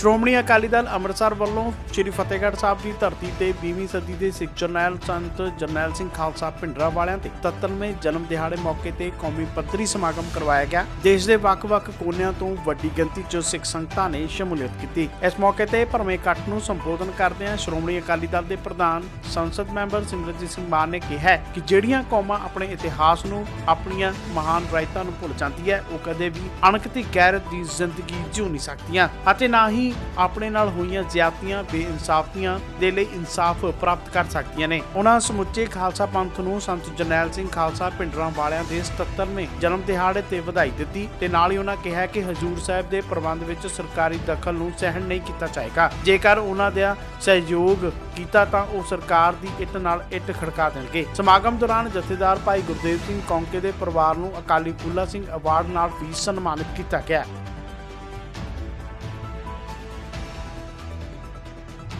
ਸ਼੍ਰੋਮਣੀ ਅਕਾਲੀ ਦਲ ਅੰਮ੍ਰਿਤਸਰ ਵੱਲੋਂ ਸ੍ਰੀ ਫਤਿਹਗੜ੍ਹ ਸਾਹਿਬ ਦੀ ਧਰਤੀ ਤੇ 20ਵੀਂ ਸਦੀ ਦੇ ਸਿੱਖ ਜਰਨੈਲ ਸੰਤ ਜਰਨੈਲ ਸਿੰਘ ਖਾਲਸਾ ਭਿੰਡਰਾ ਵਾਲਿਆਂ ਤੇ 77ਵੇਂ ਜਨਮ ਦਿਹਾੜੇ ਮੌਕੇ ਤੇ ਕੌਮੀ ਪੱਧਰੀ ਸਮਾਗਮ ਕਰਵਾਇਆ ਗਿਆ। ਦੇਸ਼ ਦੇ ਵੱਖ-ਵੱਖ ਕੋਨਿਆਂ ਤੋਂ ਵੱਡੀ ਗਿਣਤੀ 'ਚ ਸਿੱਖ ਸੰਗਤਾਂ ਨੇ ਸ਼ਮੂਲੀਅਤ ਕੀਤੀ। ਇਸ ਮੌਕੇ ਤੇ ਭਰਵੇਂ ਇਕੱਠ ਨੂੰ ਸੰਬੋਧਨ ਕਰਦਿਆਂ ਸ਼੍ਰੋਮਣੀ ਅਕਾਲੀ ਦਲ ਦੇ ਪ੍ਰਧਾਨ, ਸੰਸਦ ਮੈਂਬਰ ਸਿਮਰਨਜੀਤ ਸਿੰਘ ਮਾਨ ਨੇ ਕਿਹਾ ਕਿ ਜਿਹੜੀਆਂ ਕੌਮਾਂ ਆਪਣੇ ਇਤਿਹਾਸ ਨੂੰ ਆਪਣੀਆਂ ਮਹਾਨ ਰਾਇਤਾਂ ਨੂੰ ਭੁੱਲ ਜਾਂਦੀ ਹੈ, ਉਹ ਕਦੇ ਵੀ ਅਣਖ ਤੇ ਗੈਰਤ ਦੀ ਜ਼ਿੰਦਗੀ ਜਿਉ ਨਹੀਂ ਸਕਦੀਆਂ ਅਤੇ ਨਾ ਹੀ ਆਪਣੇ ਨਾਲ ਹੋਈਆਂ ਜ਼ਿਆਦਤੀਆਂ ਬੇਇਨਸਾਫੀਆਂ ਦੇ ਲਈ ਇਨਸਾਫ ਪ੍ਰਾਪਤ ਕਰ ਸਕਦੀਆਂ ਨੇ। ਉਹਨਾਂ ਸਮੁੱਚੇ ਖਾਲਸਾ ਪੰਥ ਨੂੰ ਸੰਤ ਜਰਨੈਲ ਸਿੰਘ ਖਾਲਸਾ ਪਿੰਡਰਾਂ ਵਾਲਿਆਂ ਦੇ 77ਵੇਂ ਜਨਮ ਦਿਹਾੜੇ ਤੇ ਵਧਾਈ ਦਿੱਤੀ ਤੇ ਨਾਲ ਹੀ ਉਹਨਾਂ ਕਿਹਾ ਕਿ ਹਜੂਰ ਸਾਹਿਬ ਦੇ ਪ੍ਰਬੰਧ ਵਿੱਚ ਸਰਕਾਰੀ ਦਖਲ ਨੂੰ ਸਹਿਣ ਨਹੀਂ ਕੀਤਾ ਜਾਏਗਾ। ਜੇਕਰ ਉਹਨਾਂ ਦਾ ਸਹਿਯੋਗ ਕੀਤਾ ਤਾਂ ਉਹ ਸਰਕਾਰ ਦੀ ਇੱਟ ਨਾਲ ਇੱਟ ਖੜਕਾ ਦੇਣਗੇ। ਸਮਾਗਮ ਦੌਰਾਨ ਜਥੇਦਾਰ ਭਾਈ ਗੁਰਦੇਵ ਸਿੰਘ ਕੌਂਕੇ ਦੇ ਪਰਿਵਾਰ ਨੂੰ ਅਕਾਲੀ ਫੂਲਾ ਸਿੰਘ ਅਵਾਰਡ ਨਾਲ ਵੀ ਸਨਮਾਨਿਤ ਕੀਤਾ ਗਿਆ।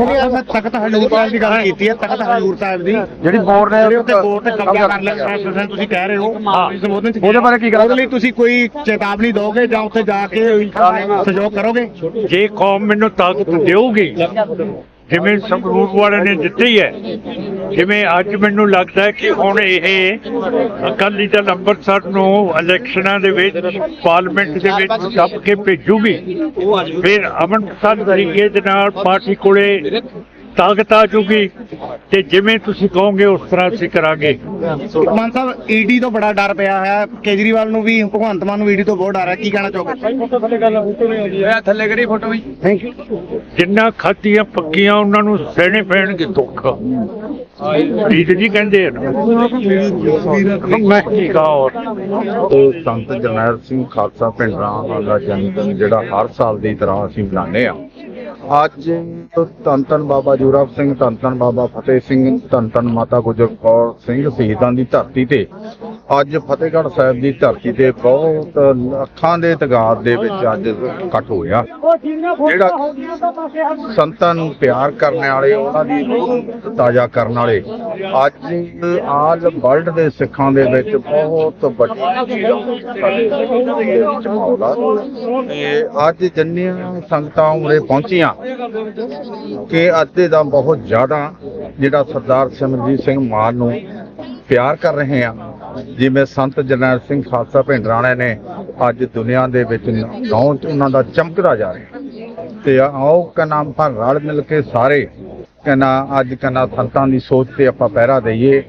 ਮੈਂ ਤਖਤ ਹਜ਼ੂਰ ਸਾਹਿਬ ਦੀ ਗੱਲ ਕੀਤੀ ਹੈ ਤਖਤ ਹਜ਼ੂਰ ਸਾਹਿਬ ਦੀ ਜਿਹੜੀ ਬੋਰਡ ਨੇ ਜਿਹੜੇ ਉੱਤੇ ਬੋਰਡ ਤੇ ਕਬਜ਼ਾ ਕਰ ਲਿਆ ਪ੍ਰਸ਼ਾਸਨ ਤੁਸੀਂ ਕਹਿ ਰਹੇ ਹੋ ਹਾਂ। ਸੰਬੋਧਨ ਚ ਉਹਦੇ ਬਾਰੇ ਕੀ ਗੱਲ ਉਹਦੇ ਲਈ ਤੁਸੀਂ ਕੋਈ ਚੇਤਾਵਨੀ ਦੋਗੇ ਜਾਂ ਉੱਥੇ ਜਾ ਕੇ ਸਹਿਯੋਗ ਕਰੋਗੇ ਜੇ ਕੌਮ ਮੈਨੂੰ ਤਾਕਤ ਦੇਊਗੀ ਜਿਵੇਂ ਸੰਗਰੂਰ ਵਾਲਿਆਂ ਨੇ ਦਿੱਤੀ ਹੈ ਜਿਵੇਂ ਅੱਜ ਮੈਨੂੰ ਲੱਗਦਾ ਹੈ ਕਿ ਹੁਣ ਇਹ ਅਕਾਲੀ ਦਲ ਅੰਮ੍ਰਿਤਸਰ ਨੂੰ ਇਲੈਕਸ਼ਨਾਂ ਦੇ ਵਿੱਚ ਪਾਰਲੀਮੈਂਟ ਦੇ ਵਿੱਚ ਦੱਬ ਕੇ ਭੇਜੂਗੀ। ਫਿਰ ਅਮਨਪਸੰਦ ਤਰੀਕੇ ਦੇ ਨਾਲ ਪਾਰਟੀ ਕੋਲੇ ਤਾਕਤ ਆ ਜੂਗੀ ਤੇ ਜਿਵੇਂ ਤੁਸੀਂ ਕਹੋਗੇ ਉਸ ਤਰ੍ਹਾਂ ਅਸੀਂ ਕਰਾਂਗੇ। ਮਾਨ ਸਾਹਿਬ ਈਡੀ ਤੋਂ ਬੜਾ ਡਰ ਪਿਆ ਹੈ। ਕੇਜਰੀਵਾਲ ਨੂੰ ਵੀ ਭਗਵੰਤ ਮਾਨ ਨੂੰ ਈਡੀ ਤੋਂ ਬਹੁਤ ਡਰ ਹੈ। ਕੀ ਕਹਿਣਾ ਚਾਹੋਗੇ? ਥੱਲੇ ਕਰੀ ਫੋਟੋ ਵੀ। ਥੈਂਕ ਯੂ ਜਿੰਨਾ ਖਾਤੀਆਂ ਪੱਕੀਆਂ ਉਹਨਾਂ ਨੂੰ ਸਹਿਣੇ ਪੈਣਗੇ ਦੁੱਖ। ਪ੍ਰੀਤ ਜੀ ਕਹਿੰਦੇ ਆ ਮੈਂ ਕੀ ਕਹਾਂ ਉਹ ਸੰਤ ਜਰਨੈਲ ਸਿੰਘ ਖਾਲਸਾ ਪਿੰਡਰਾਂ ਦਾ ਜਨਮ ਜਿਹੜਾ ਹਰ ਸਾਲ ਦੀ ਤਰ੍ਹਾਂ ਅਸੀਂ ਮਨਾਉਂਦੇ ਆ ਅੱਜ ਧੰਨ ਧੰਨ ਬਾਬਾ ਜ਼ੋਰਾਵ ਸਿੰਘ, ਧੰਨ ਧੰਨ ਬਾਬਾ ਫਤਿਹ ਸਿੰਘ, ਧੰਨ ਧੰਨ ਮਾਤਾ ਗੁਜਰ ਕੌਰ ਸਿੰਘ ਸ਼ਹੀਦਾਂ ਦੀ ਧਰਤੀ ਤੇ ਅੱਜ ਫਤਿਹਗੜ੍ਹ ਸਾਹਿਬ ਦੀ ਧਰਤੀ ਤੇ ਬਹੁਤ ਲੱਖਾਂ ਦੇ ਤਗਾਦ ਦੇ ਵਿੱਚ ਅੱਜ ਇਕੱਠ ਹੋਇਆ। ਜਿਹੜਾ ਸੰਤਾਂ ਨੂੰ ਪਿਆਰ ਕਰਨ ਵਾਲੇ, ਉਹਨਾਂ ਦੀ ਰੂਹ ਤਾਜ਼ਾ ਕਰਨ ਵਾਲੇ, ਅੱਜ ਆਲ ਵਰਲਡ ਦੇ ਸਿੱਖਾਂ ਦੇ ਵਿੱਚ ਬਹੁਤ ਵੱਡੀ ਅੱਜ ਜਿੰਨੀਆਂ ਸੰਗਤਾਂ ਉਰੇ ਪਹੁੰਚੀਆਂ, ਕਿ ਅੱਜ ਦਾ ਬਹੁਤ ਜ਼ਿਆਦਾ ਜਿਹੜਾ ਸਰਦਾਰ ਸਿਮਰਜੀਤ ਸਿੰਘ ਮਾਨ ਨੂੰ ਪਿਆਰ ਕਰ ਰਹੇ ਆ। ਜਿਵੇਂ ਸੰਤ ਜਰਨੈਲ ਸਿੰਘ ਖਾਲਸਾ ਭਿੰਡਰਾਣੇ ਨੇ ਅੱਜ ਦੁਨੀਆ ਦੇ ਵਿੱਚ ਨੌਂ ਉਹਨਾਂ ਦਾ ਚਮਕਦਾ ਜਾ ਰਿਹਾ। ਤੇ ਆਓ ਕਨਾ ਆਪਾਂ ਰਲ ਮਿਲ ਕੇ ਸਾਰੇ, ਕਨਾ ਅੱਜ ਕਨਾ ਸੰਤਾਂ ਦੀ ਸੋਚ ਤੇ ਆਪਾਂ ਪਹਿਰਾ ਦਈਏ।